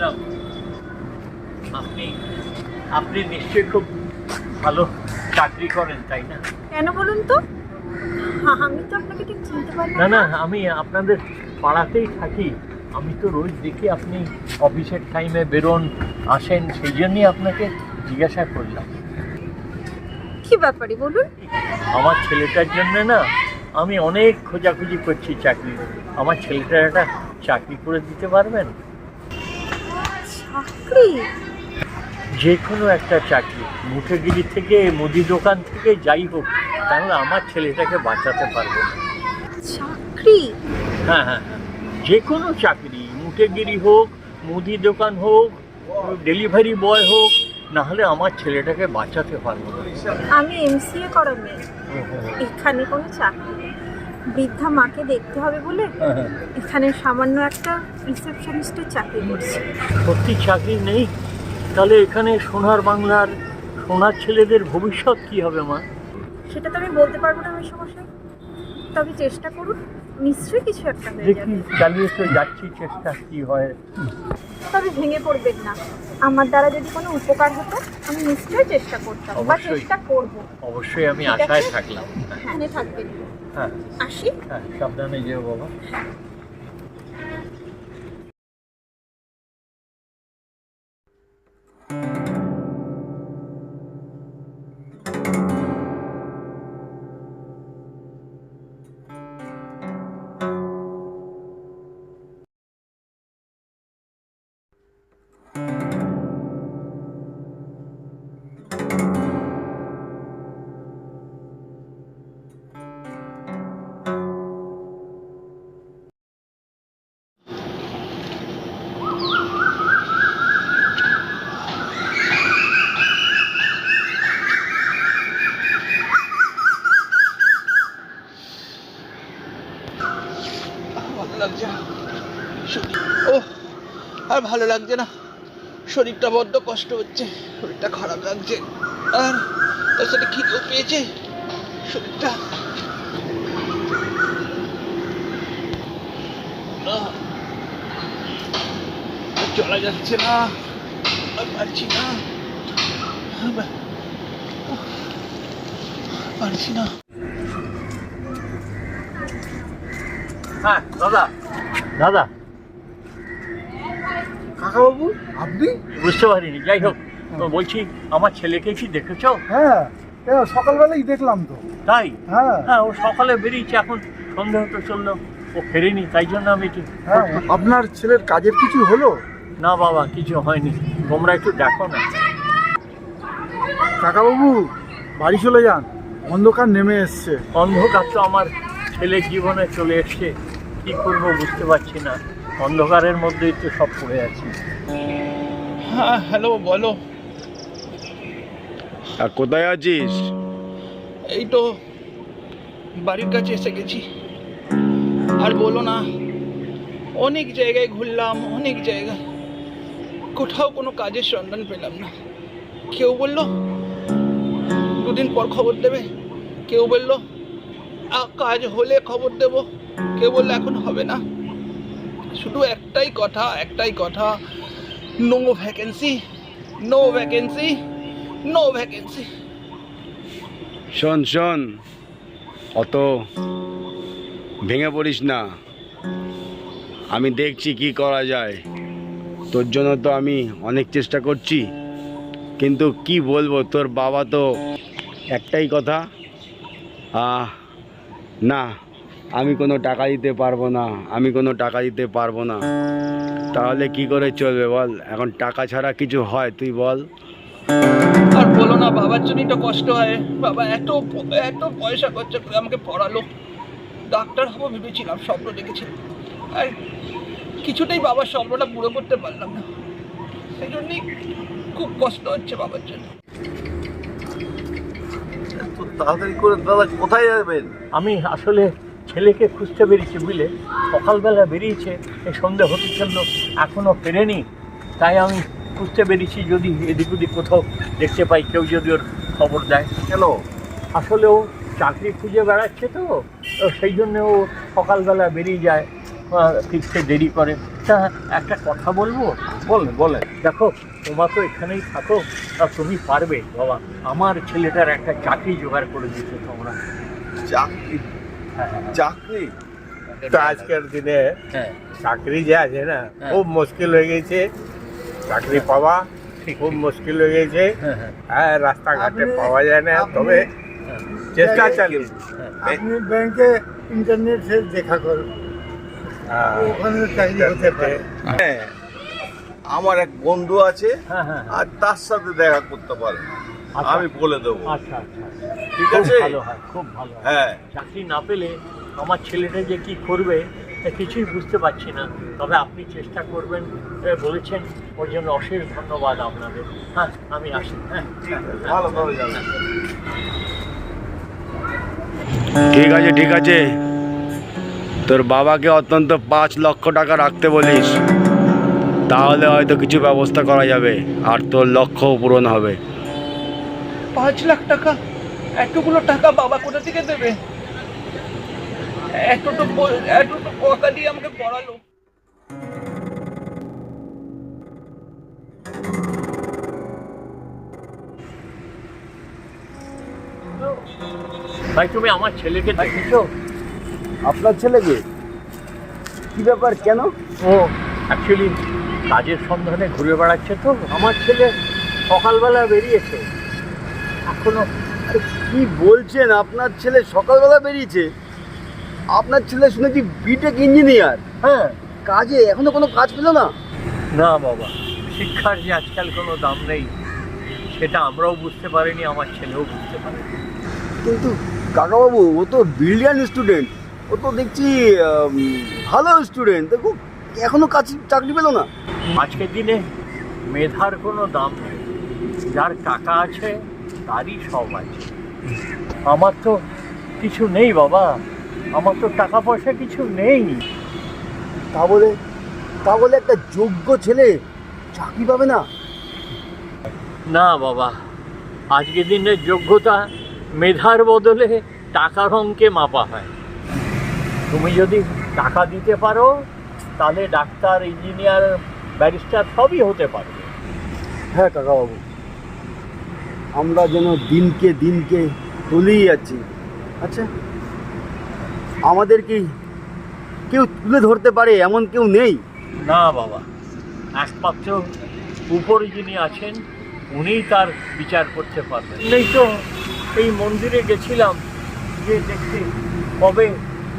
Madam আপনি আপনি নিশ্চয়ই খুব ভালো চাকরি করেন তাই না? কেন বলুন তো? হ্যাঁ আমি তো আপনাকে ঠিক চিনতে না না আমি আপনাদের পাড়াতেই থাকি। আমি তো রোজ দেখি আপনি অফিসের টাইমে বেরোন আসেন সেই জন্যই আপনাকে জিজ্ঞাসা করলাম। কি ব্যাপারে বলুন? আমার ছেলেটার জন্য না আমি অনেক খোঁজাখুঁজি করছি চাকরি। আমার ছেলেটার একটা চাকরি করে দিতে পারবেন? চাকরি যে কোনো একটা চাকরি মুখেগিরি থেকে মুদি দোকান থেকে যাই হোক তাহলে আমার ছেলেটাকে বাঁচাতে পারব চাকরি? হ্যাঁ হ্যাঁ হ্যাঁ। যে কোনো চাকরি মুখেগিরি হোক মুদি দোকান হোক ডেলিভারি বয় হোক না হলে আমার ছেলেটাকে বাঁচাতে পারব আমি এমসিএ করা মেয়ে। এখানে কোনো চাকরি বৃদ্ধা মাকে দেখতে হবে বলে এখানে সামান্য একটা রিসেপশনিস্টের চাকরি করছি। সত্যি চাকরি নেই? তাহলে এখানে সোনার বাংলার সোনার ছেলেদের ভবিষ্যৎ কি হবে মা? সেটা তো আমি বলতে পারব না সমস্যা তবে চেষ্টা করুন নিশ্চয়ই কিছু একটা হয়ে দেখি চালিয়ে তো যাচ্ছি চেষ্টা কি হয়। তবে ভেঙে পড়বেন না। আমার দ্বারা যদি কোনো উপকার হতো আমি নিশ্চয়ই চেষ্টা করতাম বা চেষ্টা করব। অবশ্যই আমি আশায় থাকলাম। এখানে থাকবেন হ্যাঁ। আসি হ্যাঁ সাবধানে যেও বাবা। ভালো লাগছে না। শরীরটা বড্ড কষ্ট হচ্ছে শরীরটা খারাপ লাগছে। আর তার সাথে খিদেও পেয়েছে শরীরটা। না, চলা যাচ্ছে না আর পারছি না। আর পারছি না। হ্যাঁ দাদা। দাদা। কাকাবাবু আপনি? বুঝতে পারিনি যাই হোক তো বলছি আমার ছেলেকে কি দেখেছ? হ্যাঁ সকালবেলাই দেখলাম তো। তাই? হ্যাঁ। হ্যাঁ ও সকালে বেরিয়েছে এখন সন্ধে হতে চলল ও ফেরেনি তাই জন্য আমি একটু হ্যাঁ আপনার ছেলের কাজের কিছু হলো? না বাবা কিছু হয়নি তোমরা একটু দেখো না। কাকাবাবু বাড়ি চলে যান অন্ধকার নেমে এসছে। অন্ধকার তো আমার ছেলের জীবনে চলে এসছে কি করব বুঝতে পারছি না। অন্ধকারের মধ্যেই তো সব পড়ে আছি। হ্যাঁ হ্যালো বলো। আর কোথায় আছিস? এই তো বাড়ির কাছে এসে গেছি। আর বলো না অনেক জায়গায় ঘুরলাম অনেক জায়গায়। কোথাও কোনো কাজের সন্ধান পেলাম না। কেউ বলল দুদিন পর খবর দেবে। কেউ বলল "আ, কাজ হলে খবর দেব। কেউ বলল এখন হবে না। শুধু একটাই কথা একটাই কথা। No vacancy no vacancy no vacancy শোন শোন, অত ভেঙে পড়িস না। আমি দেখছি কি করা যায়। তোর জন্য তো আমি অনেক চেষ্টা করছি। কিন্তু কি বলব, তোর বাবা তো একটাই কথা। না। আমি কোনো টাকা দিতে পারব না আমি কোনো টাকা দিতে পারব না। তাহলে কি করে চলবে বল? এখন টাকা ছাড়া কিছু হয় তুই বল। আর বলো না বাবার জন্যই তো কষ্ট হয়। বাবা এত এত পয়সা খরচা করে আমাকে পড়ালো। ডাক্তার হব ভেবেছিলাম স্বপ্ন দেখেছিলাম। আর কিছুতেই বাবার স্বপ্নটা পুরো করতে পারলাম না। সেই জন্যই খুব কষ্ট হচ্ছে বাবার জন্য। তো তাড়াতাড়ি করে দাদা কোথায় যাবেন? আমি আসলে ছেলেকে খুঁজতে বেরিয়েছে বুঝলে? সকালবেলা বেরিয়েছে এই সন্ধে হতে চলল এখনও ফেরেনি। তাই আমি খুঁজতে বেরিয়েছি যদি এদিক ওদিক কোথাও দেখতে পাই কেউ যদি ওর খবর দেয়। কেন? আসলে ও চাকরি খুঁজে বেড়াচ্ছে তো সেই জন্য ও সকালবেলা বেরিয়ে যায় ফিরতে দেরি করে। তা একটা কথা বলব? বলেন বলেন দেখো তোমার তো এখানেই থাকো তা তুমি পারবে বাবা। আমার ছেলেটার একটা চাকরি জোগাড় করে দিতে তোমরা। চাকরি? চাকরি। তো আজকের দিনে হ্যাঁ। চাকরি যে আছে না হ্যাঁ। খুব মুশকিল হয়ে গেছে। চাকরি পাওয়া খুব মুশকিল হয়ে গেছে। হ্যাঁ হ্যাঁ। রাস্তাঘাটে পাওয়া যায় না তবে চেষ্টা চালিয়ে। আপনি ব্যাংকে ইন্টারনেট সে দেখা করুন। হ্যাঁ। ওখানে চাকরি হতে পারে। হ্যাঁ। আমার এক বন্ধু আছে হ্যাঁ হ্যাঁ হ্যাঁ। আর তার সাথে দেখা করতে পারেন আচ্ছা। আমি বলে দেবো। আচ্ছা আচ্ছা। ঠিক খুব আছে? ভালো হয় খুব ভালো হ্যাঁ। চাকরি না পেলে আমার ছেলেটা যে কি করবে তা কিছুই বুঝতে পারছি না। তবে আপনি চেষ্টা করবেন বলেছেন ওর জন্য অশেষ ধন্যবাদ আপনাদের। হ্যাঁ আমি আসি। হ্যাঁ হ্যাঁ, হ্যাঁ। ভালো ভালো ঠিক আছে ঠিক আছে। তোর বাবাকে অত্যন্ত পাঁচ লক্ষ টাকা রাখতে বলিস। তাহলে হয়তো কিছু ব্যবস্থা করা যাবে আর তোর লক্ষ্যও পূরণ হবে। পাঁচ লাখ টাকা? এতগুলো টাকা বাবা কোথা থেকে দেবে? এতটুকু এতটুকু কথা দিয়ে আমাকে পড়ালো। ভাই তুমি আমার ছেলেকে দেখেছ আপনার ছেলেকে? কি ব্যাপার কেন? ও অ্যাকচুয়ালি কাজের সন্ধানে ঘুরে বেড়াচ্ছে তো। আমার ছেলে সকালবেলা বেরিয়েছে। এখনও কি বলছেন? আপনার ছেলে সকালবেলা বেরিয়েছে। আপনার ছেলে শুনেছি বিটেক ইঞ্জিনিয়ার হ্যাঁ কাজে এখনও কোনো কাজ পেল না? না বাবা শিক্ষার যে আজকাল কোনো দাম নেই সেটা আমরাও বুঝতে পারিনি আমার ছেলেও বুঝতে পারেনি। কিন্তু কাকাবাবু ও তো ব্রিলিয়ান স্টুডেন্ট ও তো দেখছি ভালো স্টুডেন্ট দেখো এখনও কাজ চাকরি পেল না। আজকের দিনে মেধার কোনো দাম নেই। যার টাকা আছে তারই সব আছে। আমার তো কিছু নেই বাবা। আমার তো টাকা পয়সা কিছু নেই। তা বলে তা বলে একটা যোগ্য ছেলে চাকরি পাবে না? না বাবা আজকের দিনের যোগ্যতা মেধার বদলে টাকার অঙ্কে মাপা হয়। তুমি যদি টাকা দিতে পারো তাহলে ডাক্তার ইঞ্জিনিয়ার ব্যারিস্টার সবই হতে পারবে। হ্যাঁ কাকাবাবু। আমরা যেন দিনকে দিনকে তলিয়ে যাচ্ছি। আচ্ছা আমাদের কি কেউ তুলে ধরতে পারে? এমন কেউ নেই? না বাবা একমাত্র উপরে যিনি আছেন উনিই তার বিচার করতে পারবেন। নেই তো এই মন্দিরে গেছিলাম যে দেখতে কবে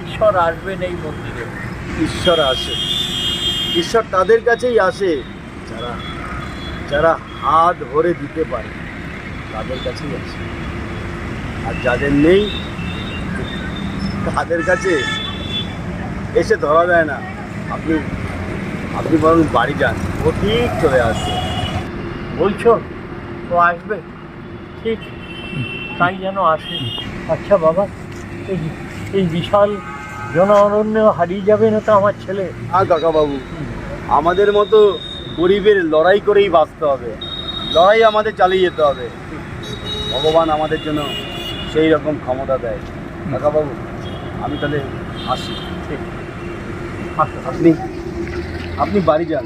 ঈশ্বর আসবেন এই মন্দিরে? ঈশ্বর আসে। ঈশ্বর তাদের কাছেই আসে যারা যারা হাত ধরে দিতে পারে। তাদের কাছেই আসে আর যাদের নেই তাদের কাছে এসে ধরা দেয় না। আপনি আপনি বরং বাড়ি যান ও ঠিক চলে আসবে বলছো ও আসবে? ঠিক তাই যেন আসে। আচ্ছা বাবা এই এই বিশাল জন অরণ্য হারিয়ে যাবে না তো আমার ছেলে? আর কাকাবাবু আমাদের মতো গরিবের লড়াই করেই বাঁচতে হবে। লড়াই আমাদের চালিয়ে যেতে হবে। ভগবান আমাদের জন্য সেই রকম ক্ষমতা দেয়। কাকাবাবু আমি তাহলে আসি। আপনি আপনি বাড়ি যান।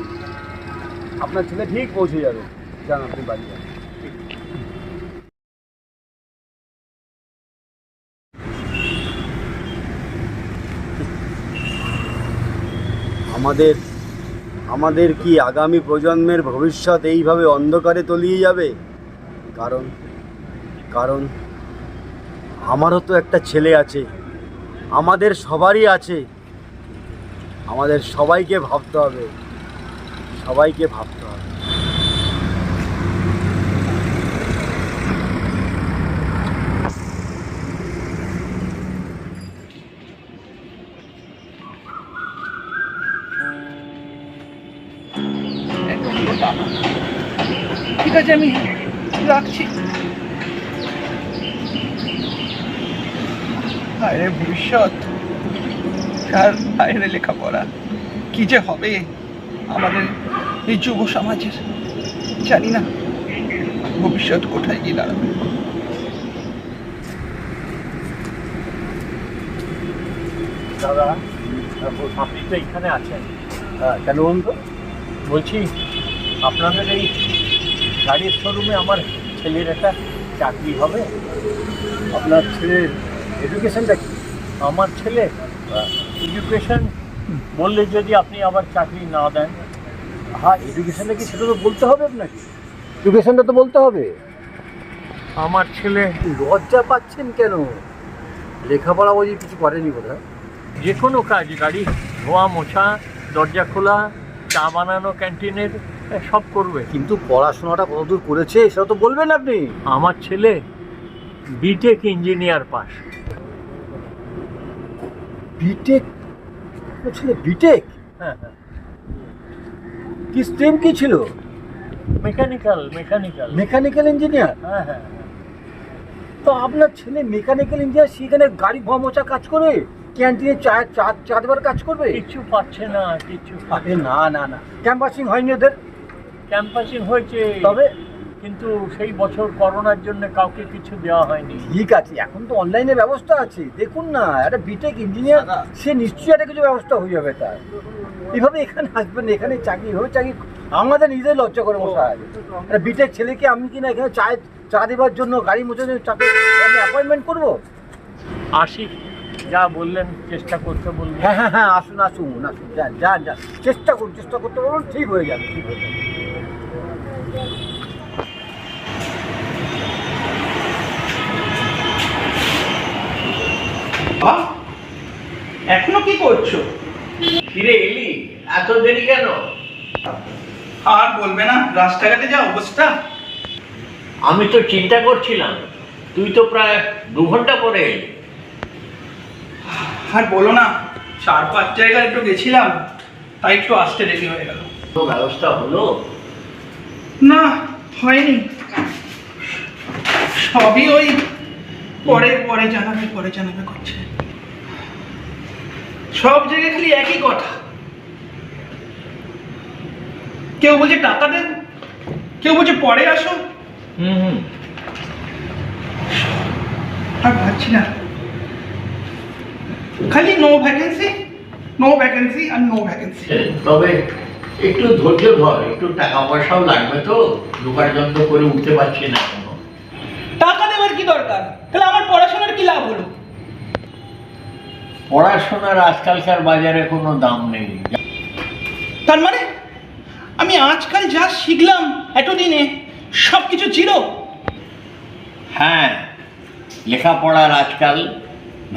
আপনার ছেলে ঠিক পৌঁছে যাবে। যান আপনি বাড়ি যান। আমাদের আমাদের কি আগামী প্রজন্মের ভবিষ্যৎ এইভাবে অন্ধকারে তলিয়ে যাবে? কারণ কারণ আমারও তো একটা ছেলে আছে। আমাদের সবারই আছে। আমাদের সবাইকে ভাবতে হবে। সবাইকে ভাবতে হবে। ঠিক আছে, আমি রাখছি। বাইরে ভবিষ্যৎ আর বাইরে লেখাপড়া কি যে হবে আমাদের এই যুব সমাজের, জানি না ভবিষ্যৎ কোথায় গিয়ে দাঁড়াবে। দাদা, আপনি তো এখানে আছেন। কেন বলুন তো? বলছি আপনাদের এই গাড়ির শোরুমে আমার ছেলের একটা চাকরি হবে। আপনার ছেলের এডুকেশনটা কি? আমার ছেলে এডুকেশন বললে যদি আপনি আবার চাকরি না দেন হ্যাঁ এডুকেশনটা কি সেটা তো বলতে হবে আপনাকে? এডুকেশনটা তো বলতে হবে। আমার ছেলে লজ্জা পাচ্ছেন কেন? লেখাপড়া বুঝি কিছু করেনি বোধ যে কোনো কাজ গাড়ি ধোয়া মোছা দরজা খোলা চা বানানো ক্যান্টিনের সব করবে। কিন্তু পড়াশোনাটা কতদূর করেছে সেটা তো বলবেন আপনি। আমার ছেলে বিটেক ইঞ্জিনিয়ার পাস। বিটেক ছেলে বিটেক হ্যাঁ হ্যাঁ। কি স্ট্রিম কি ছিল? মেকানিক্যাল মেকানিক্যাল মেকানিক্যাল ইঞ্জিনিয়ার হ্যাঁ হ্যাঁ তো আপনার ছেলে মেকানিক্যাল ইঞ্জিনিয়ার সেখানে গাড়ি মোছা কাজ করে ক্যান্টিনে চা চা চা দেবার কাজ করবে? কিচ্ছু পাচ্ছে না কিচ্ছু না না না। ক্যাম্পাসিং হয়নি ওদের। ক্যাম্পাসিং হয়েছে। তবে কিন্তু সেই বছর করোনার জন্য কাউকে কিছু দেওয়া হয়নি। ঠিক আছে এখন তো অনলাইনে ব্যবস্থা আছে। দেখুন না একটা বিটেক ইঞ্জিনিয়ার সে নিশ্চয়ই একটা কিছু ব্যবস্থা হয়ে যাবে তার। এভাবে এখানে আসবেন এখানে চাকরি হবে চাকরি আমাদের নিজেদের লজ্জা করে মশাই একটা বিটেক ছেলেকে আমি কিনা এখানে চায় চা দেবার জন্য গাড়ি জন্য চাকরি আমি অ্যাপয়েন্টমেন্ট করব? আসি যা বললেন চেষ্টা করতে বললেন হ্যাঁ হ্যাঁ হ্যাঁ আসুন আসুন আসুন যান যান যান। চেষ্টা করুন চেষ্টা করতে বলুন ঠিক হয়ে যাবে ঠিক হয়ে যাবে। বাবা এখনও কি করছ? ফিরে এলি? এত দেরি কেন? আর বলবে না রাস্তাঘাটে যা অবস্থা। আমি তো চিন্তা করছিলাম তুই তো প্রায় দু ঘণ্টা পরে এলি। আর বলো না চার পাঁচ জায়গায় একটু গেছিলাম তাই একটু আসতে দেরি হয়ে গেল। তো ব্যবস্থা হলো? না হয়নি। সবই ওই পরে পরে জানাবে পরে জানাবে করছে। সব জায়গায় খালি একই কথা। কেউ বলছে টাকা দেন কেউ বলছে পরে আসো। হুম আর পাচ্ছি না। খালি নো ভ্যাকেন্সি নো ভ্যাকেন্সি আর নো ভ্যাকেন্সি তবে একটু ধৈর্য ধর একটু টাকা পয়সাও লাগবে তো দোকান যন্ত্র করে উঠতে পারছি না টাকা দেওয়ার কি দরকার? তাহলে আমার পড়াশোনার কি লাভ হলো? পড়াশোনার আজকালকার বাজারে কোনো দাম নেই। তার মানে? আমি আজকাল যা শিখলাম এতদিনে সব কিছু জিরো? হ্যাঁ লেখাপড়ার আজকাল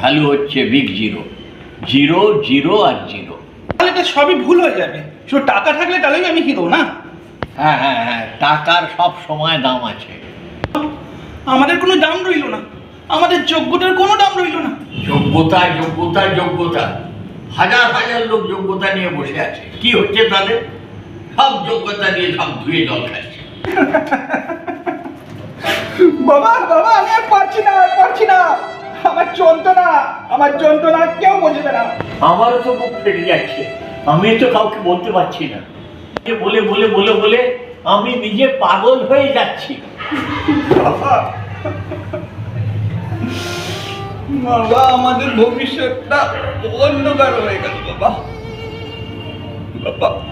ভ্যালু হচ্ছে বিগ জিরো জিরো জিরো আর জিরো তাহলে তো সবই ভুল হয়ে যাবে। শুধু টাকা থাকলে তাহলেই আমি হিরো না? হ্যাঁ হ্যাঁ হ্যাঁ টাকার সব সময় দাম আছে। আমাদের কোনো দাম রইল না। আমাদের যোগ্যতার কোনো দাম রইল না। যোগ্যতা যোগ্যতা যোগ্যতা। হাজার হাজার লোক যোগ্যতা নিয়ে বসে আছে। কি হচ্ছে তাদের? সব যোগ্যতা দিয়ে সব ধুয়ে জল খাচ্ছে। বাবা বাবা আমি আর পারছি না আর পারছি না। আমার যন্ত্রণা আমার যন্ত্রণা কেউ বুঝবে না। আমারও তো মুখ ফেটে যাচ্ছে। আমি তো কাউকে বলতে পারছি না। বলে বলে বলে বলে আমি নিজে পাগল হয়ে যাচ্ছি। বাবা বাবা আমাদের ভবিষ্যৎটা অন্ধকার হয়ে গেল বাবা। বাবা।